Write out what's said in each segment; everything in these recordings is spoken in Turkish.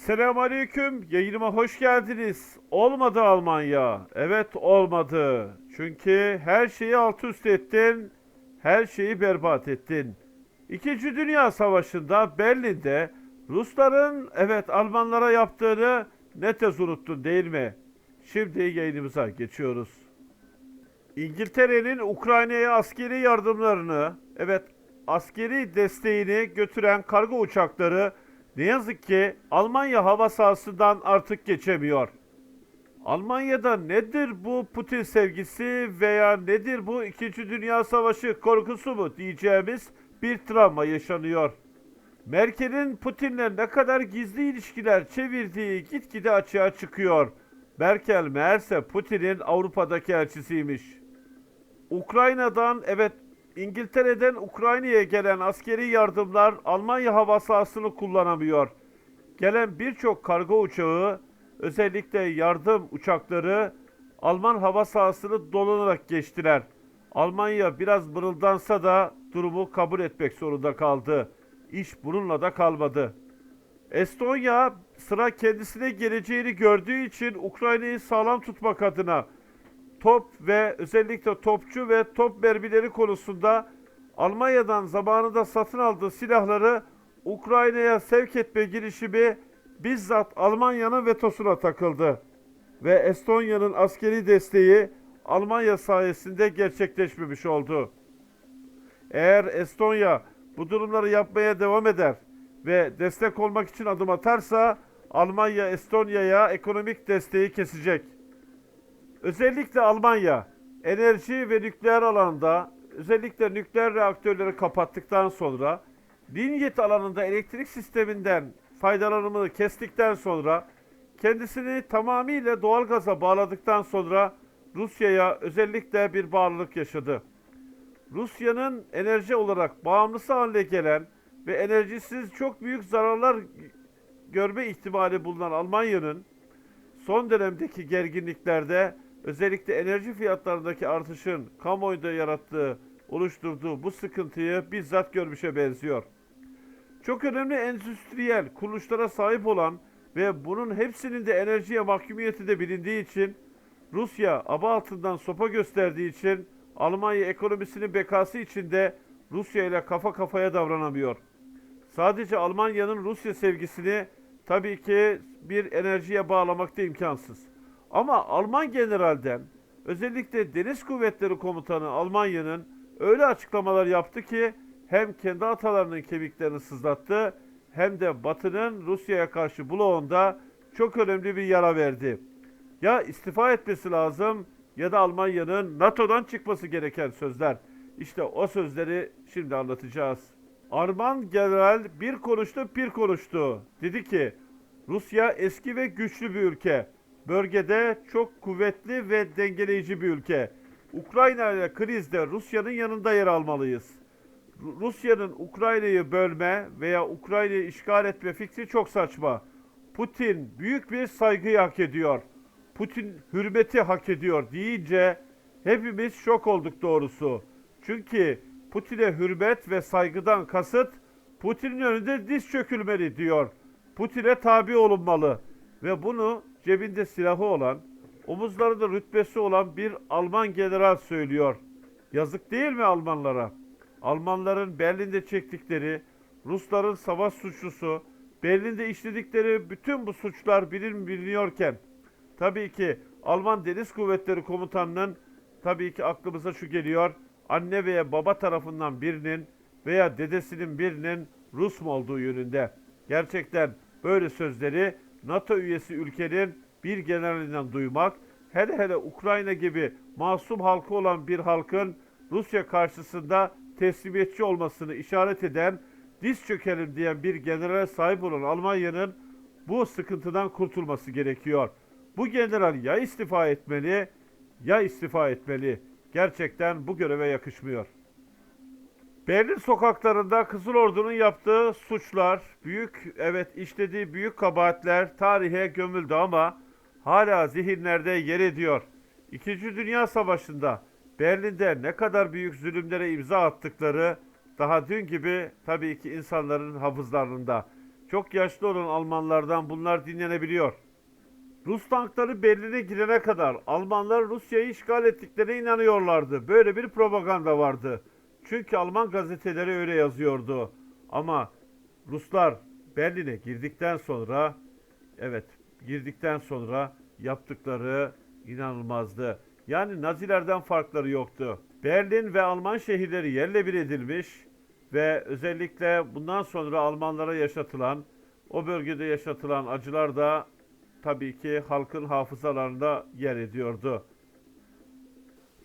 Selamünaleyküm. Yayınıma hoş geldiniz. Olmadı Almanya. Evet olmadı. Çünkü her şeyi alt üst ettin. Her şeyi berbat ettin. İkinci Dünya Savaşı'nda Berlin'de Rusların evet Almanlara yaptığını ne tez unuttun değil mi? Şimdi yayınımıza geçiyoruz. İngiltere'nin Ukrayna'ya askeri yardımlarını, evet askeri desteğini götüren kargo uçakları ne yazık ki Almanya hava sahasından artık geçemiyor. Almanya'da nedir bu Putin sevgisi veya nedir bu 2. Dünya Savaşı korkusu mu diyeceğimiz bir travma yaşanıyor. Merkel'in Putin'le ne kadar gizli ilişkiler çevirdiği gitgide açığa çıkıyor. Merkel meğerse Putin'in Avrupa'daki elçisiymiş. Ukrayna'dan evet İngiltere'den Ukrayna'ya gelen askeri yardımlar Almanya hava sahasını kullanamıyor. Gelen birçok kargo uçağı özellikle yardım uçakları Alman hava sahasını dolanarak geçtiler. Almanya biraz mırıldansa da durumu kabul etmek zorunda kaldı. İş bununla da kalmadı. Estonya sıra kendisine geleceğini gördüğü için Ukrayna'yı sağlam tutmak adına top ve özellikle topçu ve top mermileri konusunda Almanya'dan zamanında satın aldığı silahları Ukrayna'ya sevk etme girişimi bizzat Almanya'nın vetosuna takıldı. Ve Estonya'nın askeri desteği Almanya sayesinde gerçekleşmemiş oldu. Eğer Estonya bu durumları yapmaya devam eder ve destek olmak için adım atarsa Almanya Estonya'ya ekonomik desteği kesecek. Özellikle Almanya enerji ve nükleer alanda özellikle nükleer reaktörleri kapattıktan sonra linyet alanında elektrik sisteminden faydalanımını kestikten sonra kendisini tamamıyla doğalgaza bağladıktan sonra Rusya'ya özellikle bir bağlılık yaşadı. Rusya'nın enerji olarak bağımlısı haline gelen ve enerjisiz çok büyük zararlar görme ihtimali bulunan Almanya'nın son dönemdeki gerginliklerde özellikle enerji fiyatlarındaki artışın kamuoyunda yarattığı, oluşturduğu bu sıkıntıyı bizzat görmüşe benziyor. Çok önemli endüstriyel kuruluşlara sahip olan ve bunun hepsinin de enerjiye mahkumiyeti de bilindiği için Rusya aba altından sopa gösterdiği için Almanya ekonomisinin bekası içinde Rusya ile kafa kafaya davranamıyor. Sadece Almanya'nın Rusya sevgisini tabii ki bir enerjiye bağlamak da imkansız. Ama Alman generalden özellikle Deniz Kuvvetleri Komutanı Almanya'nın öyle açıklamalar yaptı ki hem kendi atalarının kemiklerini sızlattı hem de Batı'nın Rusya'ya karşı bloğunda çok önemli bir yara verdi. Ya istifa etmesi lazım ya da Almanya'nın NATO'dan çıkması gereken sözler. İşte o sözleri şimdi anlatacağız. Arman General bir konuştu bir konuştu. Dedi ki Rusya eski ve güçlü bir ülke. Bölgede çok kuvvetli ve dengeleyici bir ülke. Ukrayna ile krizde Rusya'nın yanında yer almalıyız. Ru- Rusya'nın Ukrayna'yı bölme veya Ukrayna'yı işgal etme fikri çok saçma. Putin büyük bir saygıyı hak ediyor. Putin hürmeti hak ediyor deyince hepimiz şok olduk doğrusu. Çünkü Putin'e hürmet ve saygıdan kasıt Putin'in önünde diz çökülmeli diyor. Putin'e tabi olunmalı ve bunu cebinde silahı olan, omuzlarında rütbesi olan bir Alman general söylüyor. Yazık değil mi Almanlara? Almanların Berlin'de çektikleri, Rusların savaş suçlusu, Berlin'de işledikleri bütün bu suçlar bilin biliniyorken, tabii ki Alman Deniz Kuvvetleri Komutanı'nın tabii ki aklımıza şu geliyor, anne veya baba tarafından birinin veya dedesinin birinin Rus mu olduğu yönünde. Gerçekten böyle sözleri NATO üyesi ülkenin bir generalinden duymak, hele hele Ukrayna gibi masum halkı olan bir halkın Rusya karşısında teslimiyetçi olmasını işaret eden, diz çökelim diyen bir generale sahip olan Almanya'nın bu sıkıntıdan kurtulması gerekiyor. Bu general ya istifa etmeli ya istifa etmeli. Gerçekten bu göreve yakışmıyor. Berlin sokaklarında Kızıl Ordu'nun yaptığı suçlar, büyük evet işlediği büyük kabahatler tarihe gömüldü ama hala zihinlerde yer ediyor. İkinci Dünya Savaşı'nda Berlin'de ne kadar büyük zulümlere imza attıkları daha dün gibi tabii ki insanların hafızlarında. çok yaşlı olan Almanlardan bunlar dinlenebiliyor. Rus tankları Berlin'e girene kadar Almanlar Rusya'yı işgal ettiklerine inanıyorlardı. Böyle bir propaganda vardı. Çünkü Alman gazeteleri öyle yazıyordu. Ama Ruslar Berlin'e girdikten sonra evet girdikten sonra yaptıkları inanılmazdı. Yani Nazilerden farkları yoktu. Berlin ve Alman şehirleri yerle bir edilmiş ve özellikle bundan sonra Almanlara yaşatılan, o bölgede yaşatılan acılar da tabii ki halkın hafızalarında yer ediyordu.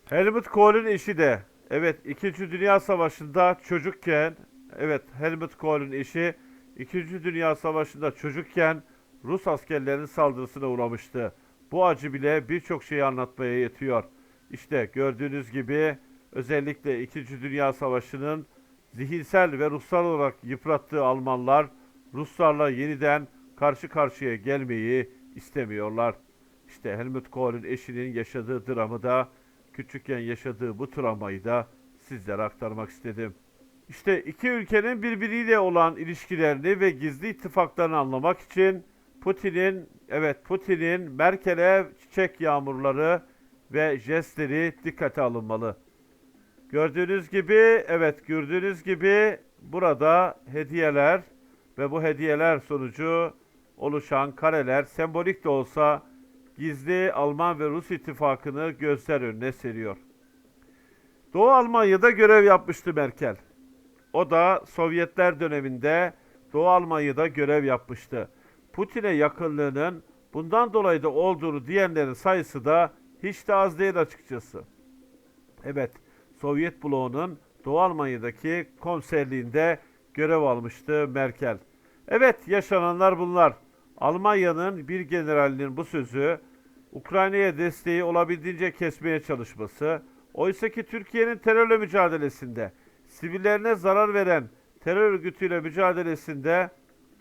Helmut Kohl'ün eşi de evet 2. Dünya Savaşı'nda çocukken evet Helmut Kohl'ün eşi 2. Dünya Savaşı'nda çocukken Rus askerlerinin saldırısına uğramıştı. Bu acı bile birçok şeyi anlatmaya yetiyor. İşte gördüğünüz gibi özellikle 2. Dünya Savaşı'nın zihinsel ve ruhsal olarak yıprattığı Almanlar Ruslarla yeniden karşı karşıya gelmeyi istemiyorlar. İşte Helmut Kohl'ün eşinin yaşadığı dramı da küçükken yaşadığı bu travmayı da sizlere aktarmak istedim. İşte iki ülkenin birbiriyle olan ilişkilerini ve gizli ittifaklarını anlamak için Putin'in evet Putin'in Merkel'e çiçek yağmurları ve jestleri dikkate alınmalı. Gördüğünüz gibi evet gördüğünüz gibi burada hediyeler ve bu hediyeler sonucu oluşan kareler sembolik de olsa gizli Alman ve Rus ittifakını gözler önüne seriyor. Doğu Almanya'da görev yapmıştı Merkel. O da Sovyetler döneminde Doğu Almanya'da görev yapmıştı. Putin'e yakınlığının bundan dolayı da olduğunu diyenlerin sayısı da hiç de az değil açıkçası. Evet, Sovyet bloğunun Doğu Almanya'daki komiserliğinde görev almıştı Merkel. Evet, yaşananlar bunlar. Almanya'nın bir generalinin bu sözü, Ukrayna'ya desteği olabildiğince kesmeye çalışması, oysa ki Türkiye'nin terörle mücadelesinde, sivillerine zarar veren terör örgütüyle mücadelesinde,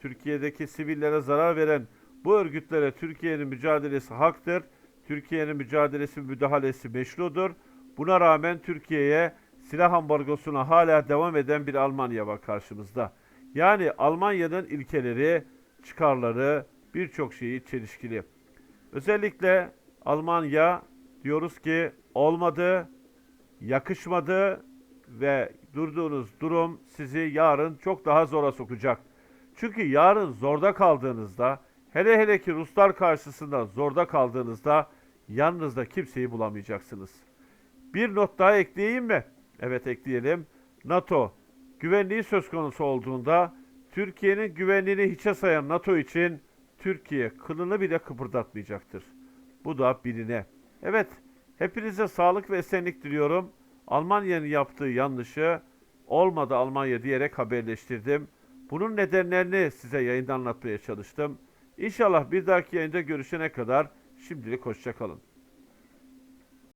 Türkiye'deki sivillere zarar veren bu örgütlere Türkiye'nin mücadelesi haktır. Türkiye'nin mücadelesi müdahalesi meşrudur. Buna rağmen Türkiye'ye silah ambargosuna hala devam eden bir Almanya var karşımızda. Yani Almanya'nın ilkeleri, çıkarları birçok şeyi çelişkili. Özellikle Almanya diyoruz ki olmadı, yakışmadı ve durduğunuz durum sizi yarın çok daha zora sokacak. Çünkü yarın zorda kaldığınızda, hele hele ki Ruslar karşısında zorda kaldığınızda yanınızda kimseyi bulamayacaksınız. Bir not daha ekleyeyim mi? Evet ekleyelim. NATO güvenliği söz konusu olduğunda Türkiye'nin güvenliğini hiçe sayan NATO için Türkiye kılını bile kıpırdatmayacaktır. Bu da biline. Evet, hepinize sağlık ve esenlik diliyorum. Almanya'nın yaptığı yanlışı olmadı Almanya diyerek haberleştirdim. Bunun nedenlerini size yayında anlatmaya çalıştım. İnşallah bir dahaki yayında görüşene kadar şimdilik hoşçakalın.